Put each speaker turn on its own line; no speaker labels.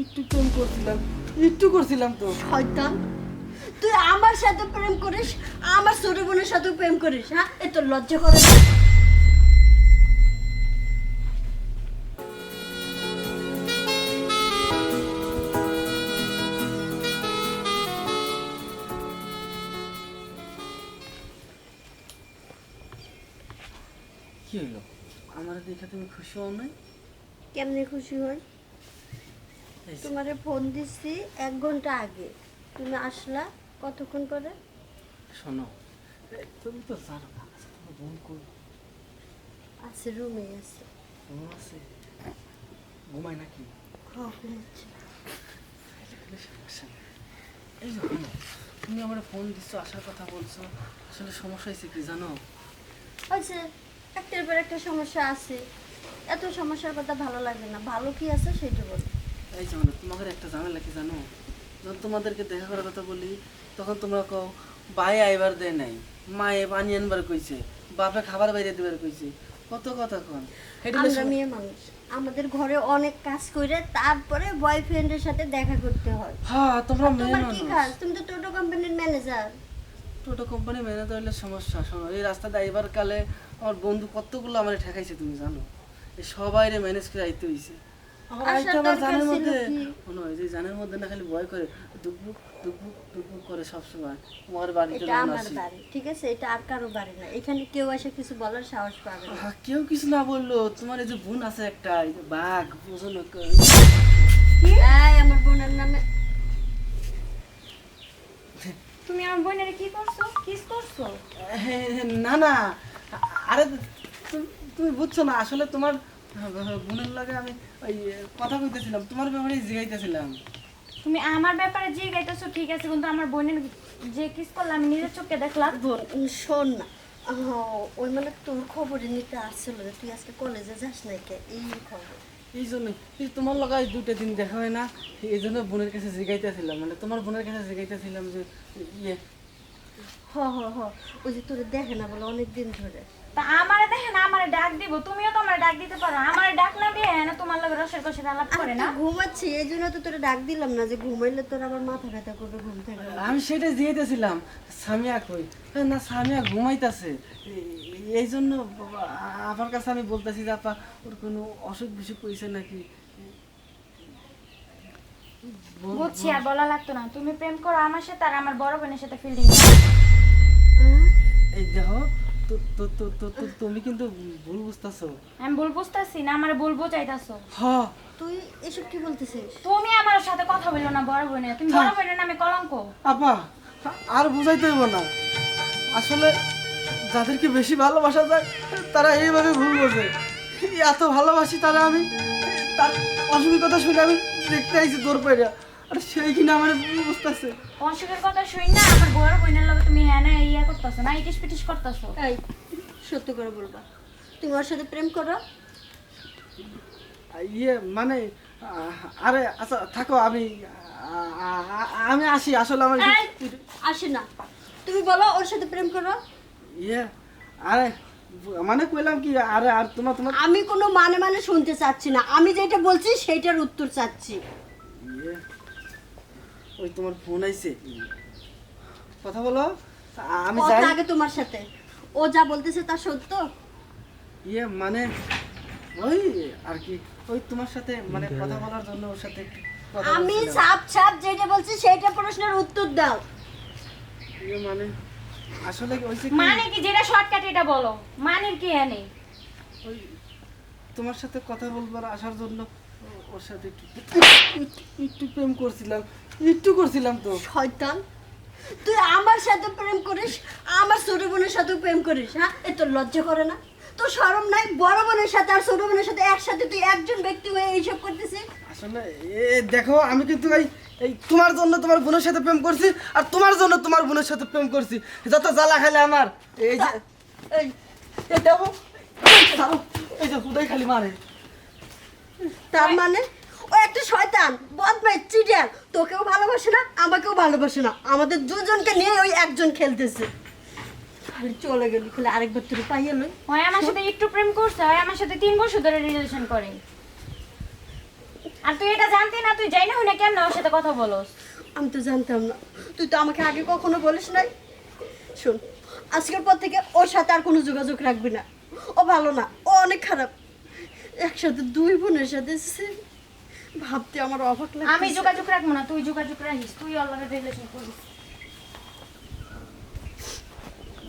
একটু প্রেম করছিলাম একটু করছিলাম তো।
শয়তান তুই আমার সাথে প্রেম করিস আমার ছোট বোনের সাথে প্রেম করিস হ্যাঁ? এ তোর লজ্জা করে না?
কি হইল আমার দেখে তুমি খুশি হও নাই?
কেমনে খুশি হই?
এই যে,
তোমারে ফোন দিছি এক ঘণ্টা আগে। তুমি আসলা কতক্ষণ পরে?
শোনো তুমি তো জানো না, আজকে তোমার বোন কই?
আছে রুমে আছে।
বোন আছে? ঘুমায় নাকি? সমস্যা নেই। এই যে তুমি আমার ফোন দিচ্ছ আসার কথা বলছো আসলে সমস্যা হয়েছে কি জানো?
হয়েছে একটার পর একটা সমস্যা আছে। এত সমস্যার কথা ভালো লাগে না। ভালো কি আছে সেটা বল।
এই মানে তোমাদের একটা ঝামেলা কি জানো? যখন তোমাদেরকে দেখা করার কথা বলি তখন তোমরা কও ভাই আইবার দেয় নাই মায়ে পানি আনবার কইছে বাপে খাবার বাইরে দিবার কইছে। কত কথা কন?
আমরা মেয়ে মানুষ। আমাদের ঘরে অনেক কাজ করে তারপরে বয়ফ্রেন্ডের সাথে দেখা করতে হয়।
হ্যাঁ তোমরা মেয়ে
তোমার কি কাজ? তুমি তো টোটো কোম্পানির ম্যানেজার
টোটো কোম্পানি মেনে হলে সমস্যা। শোনো এই রাস্তাতে আইবার কালে আমার বন্ধু কতগুলো আমার ঠেকাইছে তুমি জানো? এই সবাইরে ম্যানেজ করে আইতে হইছে। আমার আমার
দরকার
জানের মধ্যে
কি?
যে জানের মধ্যে না খালি ভয় করে দুকবুক দুকবুক দুকবুক করে সবসময়। তোমার বাড়িতে
এটা আমার বাড়ি ঠিক আছে? এটা আর কারও বাড়ি না। এখানে কেউ এসে কিছু বলার সাহস পাবে না।
কেউ কিছু না বলল। তোমার এই যে বোন আছে একটা বাঘ বুঝো না ক-
আমার বোনের নামে
তুমি আমার বোনের কি করছ? কিস করছ?
হ্যাঁ, হ্যাঁ, না না। আরে তুমি- তুমি বুঝছ না আসলে তোমার বোনের লাগে আমি ওই কথা কইতেছিলাম তোমার ব্যাপারে জিগাইতেছিলাম।
তুমি আমার ব্যাপারে যে গাইতেছো ঠিক আছে কিন্তু আমার বোনের যে কিস করলাম আমি নিজের চোখে দেখলাম।
শোন না। আহ, ওই মানে তোর খবরে নিতে আসছিল যে তুই আজকে কলেজে যাস না কে? এই খবর।
এই জন্য তোমার লাগাই দুটো দিন দেখা হয় না এই জন্য বোনের কাছে জিগাইতেছিলাম মানে তোমার বোনের কাছে জিগাইতেছিলাম যে ইয়ে
হ হ হ। ওই যে তোরে দেখে না বলে অনেক দিন ধরে।
তা আমারে দেখেন আমারে ডাক দিব। তুমিও তো আমার ডাক দিতে পারো। আমারে ডাক না দিয়ে না তোমার লগে রসের কষের আলাপ করে না?
আমি ঘুমাচ্ছি এই জন্য তো তোরে ডাক দিলাম না যে ঘুমাইলে তোর আবার মাথা ব্যথা করবে ঘুম থেকে
আমি জিগাইতেছিলাম সামিয়া কই? না সামিয়া ঘুমাইতেছে। এই জন্য আমার কাছে আমি বলতেছি যে আপা ওর কোনো অসুখ বিসুখ হয়েছে নাকি?
বুঝছি আর বলা লাগতো না। তুমি প্রেম করো আমার সাথে আর আমার বড় বোনের সাথে ফিল্ডিং
আহ,
এই দেখো তো তো তো তো তো- তুমি কিন্তু ভুল বুঝতেছো।
আমি ভুল বুঝতেছি না আমার ভুল বোঝাইতাছো।
হ।
তুই এসব কি বলতেছিস?
তুমি আমার সাথে কথা বলল না বড় বোনের। তুমি বড় বোনের নামে কলঙ্ক।
আপা আর বুঝাইতে হইব না। আসলে যাদেরকে বেশি ভালোবাসা যায় তারা এইভাবে ভুল বোঝে। এত ভালোবাসি তারা আমি তার অসুখের কথা শুনে আমি দেখতে আইছি দৌড় পাইরা। আর সেই কিনা আমার ভুল বুঝতেছে?
অসুখের কথা শুই না আমার বড় বোনের লগে তুমি হ্যাঁ না করতেছো? না ইটিস পিটিস করতেছো?
এই সত্য করে বলবা। তুমি ওর সাথে প্রেম করো?
ইয়ে মানে আরে আচ্ছা থাকো আমি আমি আসি আসলে আমার
আসে না। তুমি বলো ওর সাথে প্রেম করো?
ইয়ে আরে মানে কইলাম কি আরে আর তোমার তোমার
আমি কোনো মানে মানে শুনতে চাচ্ছি না। আমি যেটা বলছি সেইটার উত্তর চাচ্ছি।
ইয়ে, ওই তোমার ফোন আইছে। কথা বলো। আমি যাই।
আগে তোমার সাথে? ও যা বলতেছে তা সত্য?
ইয়ে মানে ওই আর কি ওই তোমার সাথে মানে কথা বলার জন্য ওর সাথে
আমি
বলছিলাম।
ছাপ ছাপ যেটা বলছি সেইটা প্রশ্নের উত্তর দাও।
ইয়ে মানে আসলে ওইছে কি?
মানে কি যেটা শর্টকাট এটা বলো। মানের কি এনে?
ওই তোমার সাথে কথা বলবার আসার জন্য ওর সাথে একটু একটু প্রেম করছিলাম। একটু করছিলাম তো।
শয়তান। তুই আমার সাথে প্রেম করিস আমার ছোট বোনের সাথে প্রেম করিস হ্যাঁ? এ তোর লজ্জা করে না? তোর শরম নাই? বড় বোনের সাথে আর ছোট বোনের সাথে একসাথে তুই একজন ব্যক্তি হয়ে এইসব করতেছিস?
আসলে এ দেখো আমি কিন্তু এই এই তোমার জন্য তোমার বোনের সাথে প্রেম করছি আর তোমার জন্য তোমার বোনের সাথে প্রেম করছি। যত জ্বালা খাইলে আমার এই যে এই দেখো এই যে খালি মারে।
তার মানে? একটা শয়তান বদমাই চিটিয়ার তোকেও ভালোবাসে না আমাকেও ভালোবাসে না। আমাদের দুজনকে নিয়ে ওই একজন খেলতেছে। চলে গেলি আরেকবার তুই
হয় আমার সাথে একটু প্রেম করছে হয় আমার সাথে তিন বছর ধরে রিলেশন করে। আর তুই এটা জানতি না তুই যাই না কেন ওর সাথে কথা বলস?
আমি তো জানতাম না। তুই তো আমাকে আগে কখনো বলিস নাই। শোন আজকের পর থেকে ওর সাথে আর কোনো যোগাযোগ রাখবি না। ও ভালো না ও অনেক খারাপ। একসাথে দুই বোনের সাথে ভাবতে আমার অবাক লাগে
আমি যোগাযোগ রাখব না তুই যোগাযোগ রাখিস তুই অলরেডি রিলেশন করিস।